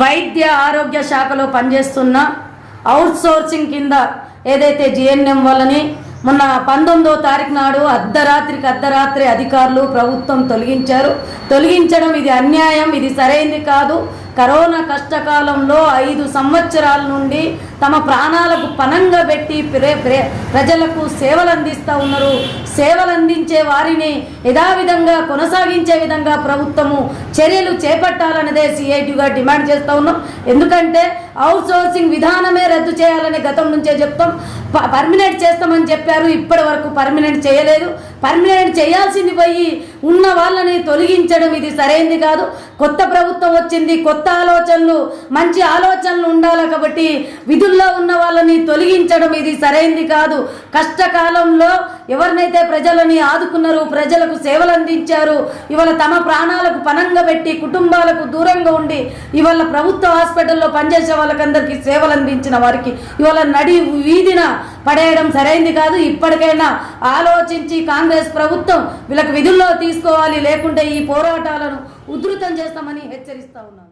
వైద్య ఆరోగ్య శాఖలో పనిచేస్తున్న అవుట్సోర్సింగ్ కింద ఏదైతే జిఎన్ఎం వల్లని మొన్న పంతొమ్మిదో తారీఖు నాడు అర్ధరాత్రికి అర్ధరాత్రి అధికారులు ప్రభుత్వం తొలగించారు. తొలగించడం ఇది అన్యాయం ఇది సరైంది కాదు. కరోనా కష్టకాలంలో ఐదు సంవత్సరాల నుండి తమ ప్రాణాలకు పనంగా పెట్టి ప్రే- ప్రే- ప్రజలకు సేవలు అందిస్తూ ఉన్నారు. సేవలు అందించే వారిని యథావిధంగా కొనసాగించే విధంగా ప్రభుత్వము చర్యలు చేపట్టాలన్నదే సిఐటిగా డిమాండ్ చేస్తూ ఉన్నాం. ఎందుకంటే అవుట్ సోర్సింగ్ విధానమే రద్దు చేయాలని గతం నుంచే చెప్తాం. ప- పర్మినెంట్ చేస్తామని చెప్పారు. ఇప్పటి వరకు పర్మినెంట్ చేయలేదు. పర్మనెంట్ చేయాల్సింది పోయి ఉన్న వాళ్ళని తొలగించడం ఇది సరైంది కాదు. కొత్త ప్రభుత్వం వచ్చింది కొత్త ఆలోచనలు మంచి ఆలోచనలు ఉండాలి కాబట్టి విధుల్లో ఉన్న వాళ్ళని తొలగించడం ఇది సరైంది కాదు. కష్టకాలంలో ఎవరినైతే ప్రజలని ఆదుకున్నారు ప్రజలకు సేవలు అందించారు ఇవాళ తమ ప్రాణాలకు పనంగా పెట్టి కుటుంబాలకు దూరంగా ఉండి ఇవాళ ప్రభుత్వ హాస్పిటల్లో పనిచేసే వాళ్ళకందరికీ సేవలు అందించిన వారికి ఇవాళ నడి వీధిన పడేయడం సరైంది కాదు. ఇప్పటికైనా ఆలోచించి కాంగ్రెస్ ప్రభుత్వం వీళ్ళకి విధుల్లో తీసుకోవాలి. లేకుంటే ఈ పోరాటాలను ఉధృతం చేస్తామని హెచ్చరిస్తా ఉన్నాను.